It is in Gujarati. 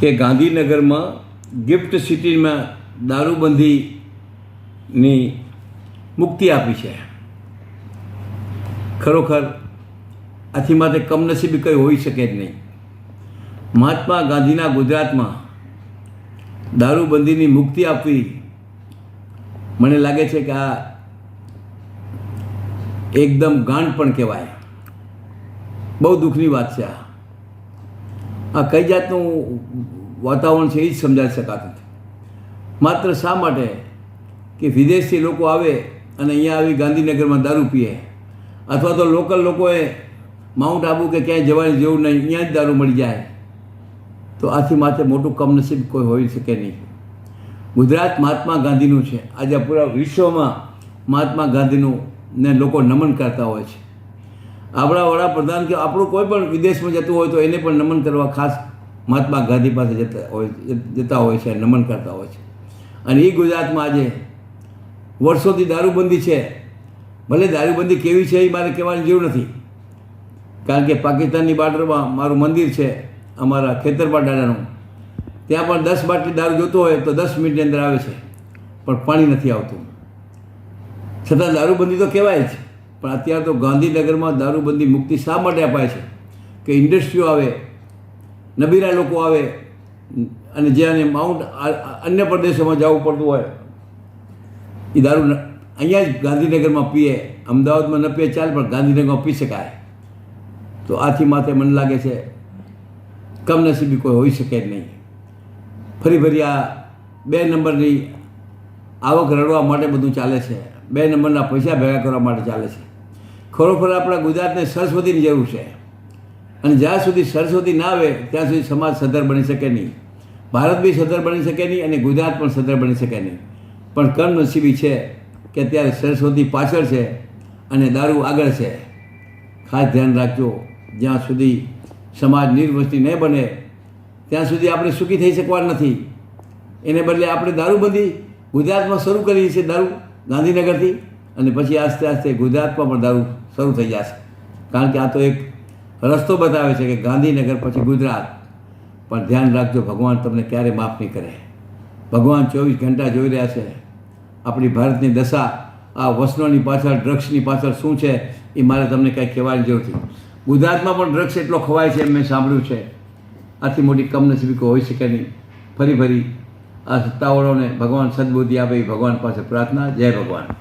કે ગાંધીનગરમાં ગિફ્ટ સિટીમાં દારૂબંધીની મુક્તિ આપી છે. ખરોખર આથી માટે કમનસીબી કંઈ હોઈ શકે જ નહીં. મહાત્મા ગાંધીના ગુજરાતમાં દારૂબંધીની મુક્તિ આપવી મને લાગે છે કે આ એકદમ ગાંઠ પણ કહેવાય. બહુ દુઃખની વાત છે આ. આ કઈ જાતનું વાતાવરણ છે એ જ સમજાવી શકાતું નથી માત્ર શા માટે? કે વિદેશથી લોકો આવે અને અહીંયા આવી ગાંધીનગરમાં દારૂ પીએ. અથવા તો લોકલ લોકોએ માઉન્ટ આબુ કે ક્યાંય જવાની જેવું નહીં, અહીંયા જ દારૂ મળી જાય. તો આથી માથે મોટું કમનસીબ કોઈ હોઈ શકે નહીં. ગુજરાત મહાત્મા ગાંધીનું છે. આજે પૂરા વિશ્વમાં મહાત્મા ગાંધીનું ને લોકો નમન કરતા હોય છે. આપણા વડાપ્રધાન કે આપણું કોઈ પણ વિદેશમાં જતું હોય તો એને પણ નમન કરવા ખાસ મહાત્મા ગાંધી પાસે જતા હોય જતા હોય છે, નમન કરતા હોય છે. અને એ ગુજરાતમાં આજે વર્ષોથી દારૂબંધી છે. ભલે દારૂબંધી કેવી છે એ મારે કહેવાની જરૂર નથી. કારણ કે પાકિસ્તાનની બાર્ડરમાં મારું મંદિર છે, અમારા ખેતરપા દાદાનું. ત્યાં પણ દસ બાટલી દારૂ જોતો હોય તો દસ મિનિટની અંદર આવે છે. પણ પાણી નથી આવતું. છતાં દારૂબંધી તો કહેવાય જ. પણ અત્યારે તો ગાંધીનગરમાં દારૂબંધી મુક્તિ શા માટે અપાય છે? કે ઇન્ડસ્ટ્રીઓ આવે, નબીરા લોકો આવે, અને જ્યાં માઉન્ટ અન્ય પ્રદેશોમાં જવું પડતું હોય એ દારૂ અહીંયા જ ગાંધીનગરમાં પીએ, અમદાવાદમાં ન પીએ, ચાલ, પણ ગાંધીનગરમાં પી શકાય. તો આથી માથે મને લાગે છે, કમનસીબી કોઈ હોઈ શકે જ નહીં. ફરી ફરી આ બે નંબરની આવક રડવા માટે બધું ચાલે છે. બે નંબરના પૈસા ભેગા કરવા માટે ચાલે છે. ખરોખર આપણા ગુજરાતને સરસ્વતીની જરૂર છે. અને જ્યાં સુધી સરસ્વતી ના આવે, ત્યાં સુધી સમાજ સદ્ધર બની શકે નહીં. ભારત બી સદ્ધર બની શકે નહીં અને ગુજરાત પણ સદ્ધર બની શકે નહીં. પણ કમનસીબી છે કે અત્યારે સરસ્વતી પાછળ છે અને દારૂ આગળ છે. ખાસ ધ્યાન રાખજો, જ્યાં સુધી સમાજ નિર્વસ્તી નહીં બને, ત્યાં સુધી આપણે સુખી થઈ શકવા નથી. એને બદલે આપણે દારૂબંધી ગુજરાતમાં શરૂ કરી છે દારૂ ગાંધીનગરથી. અને પછી આસ્તે આસ્તે ગુજરાતમાં પણ દારૂ શરૂ થઈ જશે. કારણ કે આ તો એક રસ્તો બતાવે છે કે ગાંધીનગર પછી ગુજરાત. પણ ધ્યાન રાખજો, ભગવાન તમને ક્યારે માફ નહીં કરે. ભગવાન ચોવીસ ઘંટા જોઈ રહ્યા છે. આપણી ભારતની દશા, આ વસનોની પાછળ, ડ્રગ્સની પાછળ શું છે, એ મારે તમને કાંઈ કહેવાની જરૂર નથી. ગુજરાતમાં પણ ડ્રગ્સ એટલો ખવાય છે એમ મેં સાંભળ્યું છે. આથી મોટી કમનસીબી કોઈ હોઈ શકે નહીં. ફરી ફરી આ સત્તાવાળાઓને ભગવાન સદબુદ્ધિ આપે, એ ભગવાન પાસે પ્રાર્થના. જય ભગવાન.